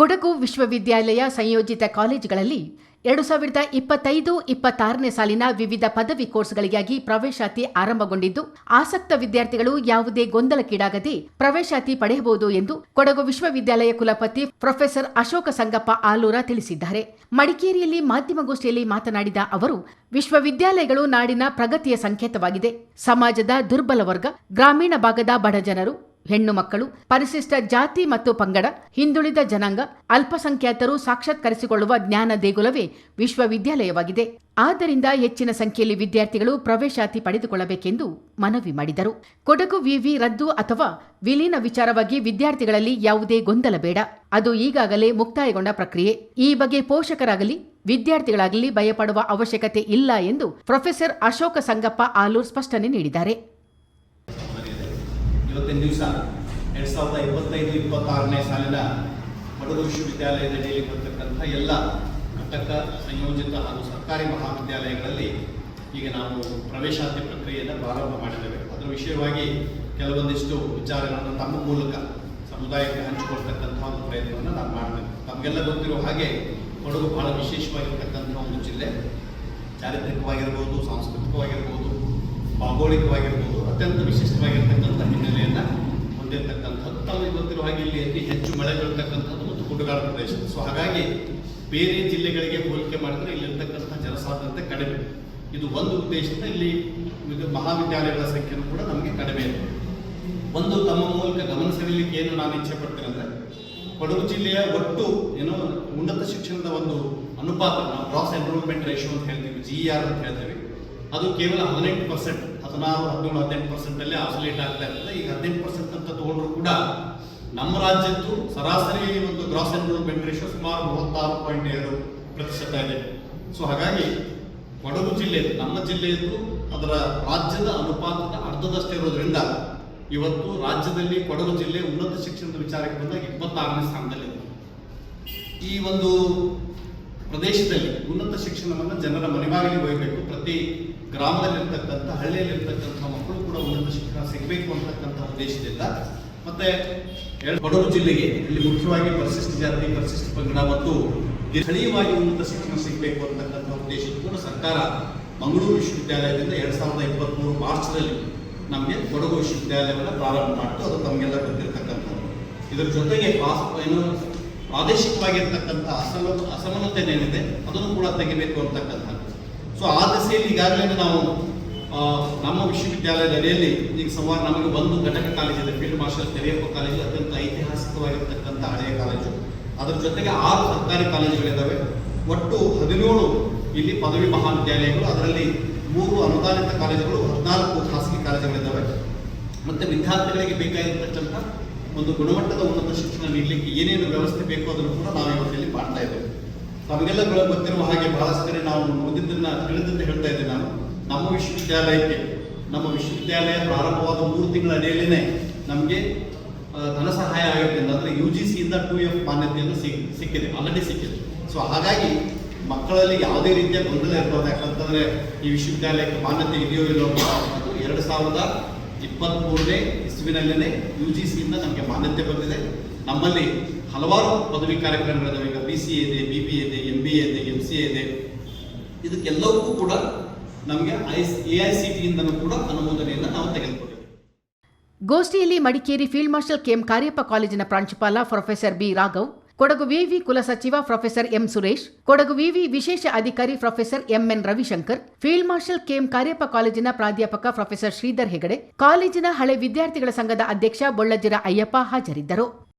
ಕೊಡಗು ವಿಶ್ವವಿದ್ಯಾಲಯ ಸಂಯೋಜಿತ ಕಾಲೇಜುಗಳಲ್ಲಿ ಎರಡು ಸಾವಿರದ ಇಪ್ಪತ್ತೈದು, ಇಪ್ಪತ್ತಾರನೇ ಸಾಲಿನ ವಿವಿಧ ಪದವಿ ಕೋರ್ಸ್ಗಳಿಗಾಗಿ ಪ್ರವೇಶಾತಿ ಆರಂಭಗೊಂಡಿದ್ದು, ಆಸಕ್ತ ವಿದ್ಯಾರ್ಥಿಗಳು ಯಾವುದೇ ಗೊಂದಲಕ್ಕೀಡಾಗದೆ ಪ್ರವೇಶಾತಿ ಪಡೆಯಬಹುದು ಎಂದು ಕೊಡಗು ವಿಶ್ವವಿದ್ಯಾಲಯ ಕುಲಪತಿ ಪ್ರೊಫೆಸರ್ ಅಶೋಕ ಸಂಗಪ್ಪ ಆಲೂರ ತಿಳಿಸಿದ್ದಾರೆ. ಮಡಿಕೇರಿಯಲ್ಲಿ ಮಾಧ್ಯಮಗೋಷ್ಠಿಯಲ್ಲಿ ಮಾತನಾಡಿದ ಅವರು, ವಿಶ್ವವಿದ್ಯಾಲಯಗಳು ನಾಡಿನ ಪ್ರಗತಿಯ ಸಂಕೇತವಾಗಿದೆ. ಸಮಾಜದ ದುರ್ಬಲ ವರ್ಗ, ಗ್ರಾಮೀಣ ಭಾಗದ ಬಡಜನರು ಹೆಣ್ಣು ಮಕ್ಕಳು, ಪರಿಶಿಷ್ಟ ಜಾತಿ ಮತ್ತು ಪಂಗಡ, ಹಿಂದುಳಿದ ಜನಾಂಗ, ಅಲ್ಪಸಂಖ್ಯಾತರು ಸಾಕ್ಷಾತ್ಕರಿಸಿಕೊಳ್ಳುವ ಜ್ಞಾನ ದೇಗುಲವೇ ವಿಶ್ವವಿದ್ಯಾಲಯವಾಗಿದೆ. ಆದ್ದರಿಂದ ಹೆಚ್ಚಿನ ಸಂಖ್ಯೆಯಲ್ಲಿ ವಿದ್ಯಾರ್ಥಿಗಳು ಪ್ರವೇಶಾತಿ ಪಡೆದುಕೊಳ್ಳಬೇಕೆಂದು ಮನವಿ ಮಾಡಿದರು. ಕೊಡಗು ವಿವಿ ರದ್ದು ಅಥವಾ ವಿಲೀನ ವಿಚಾರವಾಗಿ ವಿದ್ಯಾರ್ಥಿಗಳಲ್ಲಿ ಯಾವುದೇ ಗೊಂದಲ ಬೇಡ. ಅದು ಈಗಾಗಲೇ ಮುಕ್ತಾಯಗೊಂಡ ಪ್ರಕ್ರಿಯೆ. ಈ ಬಗ್ಗೆ ಪೋಷಕರಾಗಲಿ, ವಿದ್ಯಾರ್ಥಿಗಳಾಗಲಿ ಭಯಪಡುವ ಅವಶ್ಯಕತೆ ಇಲ್ಲ ಎಂದು ಪ್ರೊಫೆಸರ್ ಅಶೋಕ ಸಂಗಪ್ಪ ಆಲೂರ್ ಸ್ಪಷ್ಟನೆ ನೀಡಿದ್ದಾರೆ. ಇವತ್ತಿನ ದಿವಸ ಎರಡು ಸಾವಿರದ ಇಪ್ಪತ್ತೈದು, ಇಪ್ಪತ್ತಾರನೇ ಸಾಲಿನ ಬಡವರು ವಿಶ್ವವಿದ್ಯಾಲಯದ ಅಡಿಯಲ್ಲಿ ಬರ್ತಕ್ಕಂಥ ಎಲ್ಲ ಘಟಕ, ಸಂಯೋಜಿತ ಹಾಗೂ ಸರ್ಕಾರಿ ಮಹಾವಿದ್ಯಾಲಯಗಳಲ್ಲಿ ಈಗ ನಾವು ಪ್ರವೇಶಾತಿ ಪ್ರಕ್ರಿಯೆಯನ್ನು ಪ್ರಾರಂಭ ಮಾಡಿದ್ದೇವೆ. ಅದರ ವಿಷಯವಾಗಿ ಕೆಲವೊಂದಿಷ್ಟು ವಿಚಾರಗಳನ್ನು ತಮ್ಮ ಮೂಲಕ ಸಮುದಾಯಕ್ಕೆ ಹಂಚಿಕೊಳ್ತಕ್ಕಂಥ ಒಂದು ಪ್ರಯತ್ನವನ್ನು ನಾನು ಮಾಡಬೇಕು ತಮಗೆಲ್ಲ ಗೊತ್ತಿರೋ ಹಾಗೆ ಕೊಡಗು ಬಹಳ ವಿಶೇಷವಾಗಿರ್ತಕ್ಕಂಥ ಒಂದು ಜಿಲ್ಲೆ. ಚಾರಿತ್ರಿಕವಾಗಿರ್ಬೋದು, ಸಾಂಸ್ಕೃತಿಕವಾಗಿರ್ಬೋದು, ಭೌಗೋಳಿಕವಾಗಿರ್ಬೋದು, ಅತ್ಯಂತ ವಿಶಿಷ್ಟವಾಗಿರ್ತಕ್ಕಂಥ ಅತಿ ಹೆಚ್ಚು ಮಳೆ ಬೀಳ್ತಕ್ಕಂಥದ್ದು ಮತ್ತು ಗುಡ್ಡಗಾಡು ಪ್ರದೇಶ. ಸೊ ಹಾಗಾಗಿ ಬೇರೆ ಜಿಲ್ಲೆಗಳಿಗೆ ಹೋಲಿಕೆ ಮಾಡಿದ್ರೆ ಇಲ್ಲಿರ್ತಕ್ಕಂಥ ಜನಸಾಂದ್ರತೆ ಕಡಿಮೆ. ಇದು ಒಂದು ಉದ್ದೇಶದಿಂದ ಇಲ್ಲಿ ಮಹಾವಿದ್ಯಾಲಯಗಳ ಸಂಖ್ಯೆನೂ ಕೂಡ ನಮಗೆ ಕಡಿಮೆ ಇದೆ. ಒಂದು, ತಮ್ಮ ಮೂಲಕ ಗಮನ ಏನು ನಾನು ಇಚ್ಛೆ ಪಡ್ತೇನೆ ಕೊಡಗು ಜಿಲ್ಲೆಯ ಒಟ್ಟು ಏನು ಉನ್ನತ ಶಿಕ್ಷಣದ ಒಂದು ಅನುಪಾತ, ನಾವು ಗ್ರಾಸ್ ಎನ್ರೋಲ್ಮೆಂಟ್ ರೇಷಿಯೋ ಅಂತ ಹೇಳ್ತೀವಿ ಜಿ ಆರ್ ಅಂತ ಹೇಳ್ತೀವಿ, ಅದು ಕೇವಲ ಹದಿನೆಂಟು ಪರ್ಸೆಂಟ್ ಹದಿನಾರು, ಹದಿನೇಳು, ಹದಿನೆಂಟು ಪರ್ಸೆಂಟ್ ಅಲ್ಲಿ ಆಸೋಲೇಟ್ ಆಗ್ತಾ ಇರ್ತದೆ ಈಗ ಹದಿನೆಂಟು ಪರ್ಸೆಂಟ್ ಅಂತ ತಗೊಂಡ್ರು ಕೂಡ ನಮ್ಮ ರಾಜ್ಯದ್ದು ಸರಾಸರಿ ಒಂದು ಗ್ರಾಸ್ ಎನ್ರೋಲ್ಮೆಂಟ್ ರೇಷಿಯೋ ಸುಮಾರು ಮೂವತ್ತಾರು ಪಾಯಿಂಟ್ ಎರಡು ಪ್ರತಿಶತ ಇದೆ. ಸೊ ಹಾಗಾಗಿ ಕೊಡಗು ಜಿಲ್ಲೆ, ನಮ್ಮ ಜಿಲ್ಲೆಯದ್ದು ಅದರ ರಾಜ್ಯದ ಅನುಪಾತದ ಅರ್ಧದಷ್ಟೇ ಇರೋದ್ರಿಂದ ಇವತ್ತು ರಾಜ್ಯದಲ್ಲಿ ಕೊಡಗು ಜಿಲ್ಲೆ ಉನ್ನತ ಶಿಕ್ಷಣದ ವಿಚಾರಕ್ಕೆ ಬಂದಾಗ ಇಪ್ಪತ್ತಾರನೇ ಸ್ಥಾನದಲ್ಲಿದೆ. ಈ ಒಂದು ಪ್ರದೇಶದಲ್ಲಿ ಉನ್ನತ ಶಿಕ್ಷಣವನ್ನು ಜನರ ಮನೆಬಾಗಿಲಿ ಒಯ್ಯಬೇಕು ಪ್ರತಿ ಗ್ರಾಮದಲ್ಲಿರ್ತಕ್ಕಂಥ ಹಳ್ಳಿಯಲ್ಲಿರ್ತಕ್ಕಂಥ ಮಕ್ಕಳು ಕೂಡ ಉನ್ನತ ಶಿಕ್ಷಣ ಸಿಗಬೇಕು ಅಂತಕ್ಕಂಥ ಉದ್ದೇಶದಿಂದ ಮತ್ತೆ ಕೊಡಗು ಜಿಲ್ಲೆಗೆ ಇಲ್ಲಿ ಮುಖ್ಯವಾಗಿ ಪರಿಶಿಷ್ಟ ಜಾತಿ, ಪರಿಶಿಷ್ಟ ಪಂಗಡ ಮತ್ತು ಸ್ಥಳೀಯವಾಗಿ ಉನ್ನತ ಶಿಕ್ಷಣ ಸಿಗಬೇಕು ಅಂತಕ್ಕಂಥ ಉದ್ದೇಶ ಕೂಡ ಸರ್ಕಾರ ಮಂಗಳೂರು ವಿಶ್ವವಿದ್ಯಾಲಯದಿಂದ ಎರಡ್ ಸಾವಿರದ ಇಪ್ಪತ್ತ್ಮೂರು ಮಾರ್ಚ್ನಲ್ಲಿ ನಮಗೆ ಕೊಡಗು ವಿಶ್ವವಿದ್ಯಾಲಯವನ್ನು ಪ್ರಾರಂಭ ಮಾಡಿತು. ಅದು ತಮಗೆಲ್ಲ ಗೊತ್ತಿರತಕ್ಕಂಥದ್ದು. ಇದರ ಜೊತೆಗೆ ಪಾಸ್ ಏನು ಪ್ರಾದೇಶಿಕವಾಗಿರ್ತಕ್ಕಂಥ ಅಸಮ ಅಸಮಾನತೆ ಏನಿದೆ ಅದನ್ನು ಕೂಡ ತೆಗಿಬೇಕು ಅಂತಕ್ಕಂಥದ್ದು. ಸೊ ಆ ದಿಸೆಯಲ್ಲಿ ಈಗಾಗಲೇ ನಾವು ನಮ್ಮ ವಿಶ್ವವಿದ್ಯಾಲಯದ ಅಡಿಯಲ್ಲಿ ಈಗ ಸುಮಾರು ನಮಗೆ ಒಂದು ಘಟಕ ಕಾಲೇಜ್ ಇದೆ ಫೀಲ್ಡ್ ಮಾರ್ಷಲ್ ಕೆರಿಯಪ್ಪ ಕಾಲೇಜು ಅತ್ಯಂತ ಐತಿಹಾಸಿಕವಾಗಿರ್ತಕ್ಕಂಥ ಹಳೆಯ ಕಾಲೇಜು ಅದರ ಜೊತೆಗೆ ಆರು ಸರ್ಕಾರಿ ಕಾಲೇಜುಗಳಿದ್ದಾವೆ ಒಟ್ಟು ಹದಿನೇಳು ಇಲ್ಲಿ ಪದವಿ ಮಹಾವಿದ್ಯಾಲಯಗಳು, ಅದರಲ್ಲಿ ಮೂರು ಅನುದಾನಿತ ಕಾಲೇಜುಗಳು, ಹದಿನಾಲ್ಕು ಖಾಸಗಿ ಕಾಲೇಜುಗಳಿದ್ದಾವೆ ಮತ್ತೆ ವಿದ್ಯಾರ್ಥಿಗಳಿಗೆ ಬೇಕಾಗಿರ್ತಕ್ಕಂಥ ಒಂದು ಗುಣಮಟ್ಟದ ಉನ್ನತ ಶಿಕ್ಷಣ ನೀಡಲಿಕ್ಕೆ ಏನೇನು ವ್ಯವಸ್ಥೆ ಬೇಕು ಅದನ್ನು ಕೂಡ ನಾವು ಇವತ್ತಲ್ಲಿ ಮಾಡ್ತಾ ಇದ್ದೇವೆ. ತಮಗೆಲ್ಲ ಗೊತ್ತಿರುವ ಹಾಗೆ ಬಹಳಷ್ಟು ನಾವು ಮುಂದಿದ್ದನ್ನು ತಿಳಿದಂತೆ ಹೇಳ್ತಾ ಇದ್ದೆ ನಾನು. ನಮ್ಮ ವಿಶ್ವವಿದ್ಯಾಲಯಕ್ಕೆ ನಮ್ಮ ವಿಶ್ವವಿದ್ಯಾಲಯ ಪ್ರಾರಂಭವಾದ ಮೂರು ತಿಂಗಳ ಅಡಿಯಲ್ಲೇ ನಮಗೆ ಧನ ಸಹಾಯ ಆಗುತ್ತೆ. ಅಂದರೆ ಯು ಜಿ ಸಿಯಿಂದ ಟು ಎಫ್ ಮಾನ್ಯತೆಯನ್ನು ಸಿಕ್, ಸಿಕ್ಕಿದೆ. ಆಲ್ರೆಡಿ ಸಿಕ್ಕಿದೆ. ಸೊ ಹಾಗಾಗಿ ಮಕ್ಕಳಲ್ಲಿ ಯಾವುದೇ ರೀತಿಯ ಗೊಂದಲ ಇರ್ಬೋದು ಯಾಕಂತಂದರೆ ಈ ವಿಶ್ವವಿದ್ಯಾಲಯಕ್ಕೆ ಮಾನ್ಯತೆ ಇದೆಯೋ ಇಲ್ಲೋ ಅನ್ನೋದು ಎರಡು ಸಾವಿರದ ಇಪ್ಪತ್ತ್ಮೂರನೇ ಇಸ್ವಿನಲ್ಲೇ ಯು ಜಿ ಸಿಯಿಂದ ನಮಗೆ ಮಾನ್ಯತೆ ಬಂದಿದೆ. ನಮ್ಮಲ್ಲಿ ಹಲವಾರು ಪದವಿ ಕಾರ್ಯಕ್ರಮಗಳಿದಾವೆ. ಈಗ ಬಿ ಸಿ ಎ ಇದೆ ಬಿ ಬಿ ಎ ಇದೆ ಎಂ ಬಿ ಎ ಇದೆ ಎಂ ಸಿ ಎ ಇದೆ ಇದಕ್ಕೆಲ್ಲವಕ್ಕೂ ಕೂಡ ನಮಗೆ ಎ ಕೂಡ ಅನುಮೋದನೆಯನ್ನು ನಾವು ತೆಗೆದುಕೊಂಡಿದ್ದೇವೆ. ಗೋಷ್ಠಿಯಲ್ಲಿ Madikeri field marshal KM Kariappa ಕಾಲೇಜಿನ ಪ್ರಾಂಶುಪಾಲ ಪ್ರೊಫೆಸರ್ ಬಿ ರಾಘವ್, ಕೊಡಗು ವಿವಿ ಕುಲಸಚಿವ ಪ್ರೊಫೆಸರ್ ಎಂ ಸುರೇಶ್, ಕೊಡಗು ವಿವಿ ವಿಶೇಷ ಅಧಿಕಾರಿ professor MN Ravishankar, field marshal KM Cariappa ಕಾಲೇಜಿನ ಪ್ರಾಧ್ಯಾಪಕ ಪ್ರೊಫೆಸರ್ ಶ್ರೀಧರ್ ಹೆಗಡೆ, ಕಾಲೇಜಿನ ಹಳೆ ವಿದ್ಯಾರ್ಥಿಗಳ ಸಂಘದ ಅಧ್ಯಕ್ಷ ಬೊಳ್ಳಜಿರ ಅಯ್ಯಪ್ಪ ಹಾಜರಿದ್ದರು.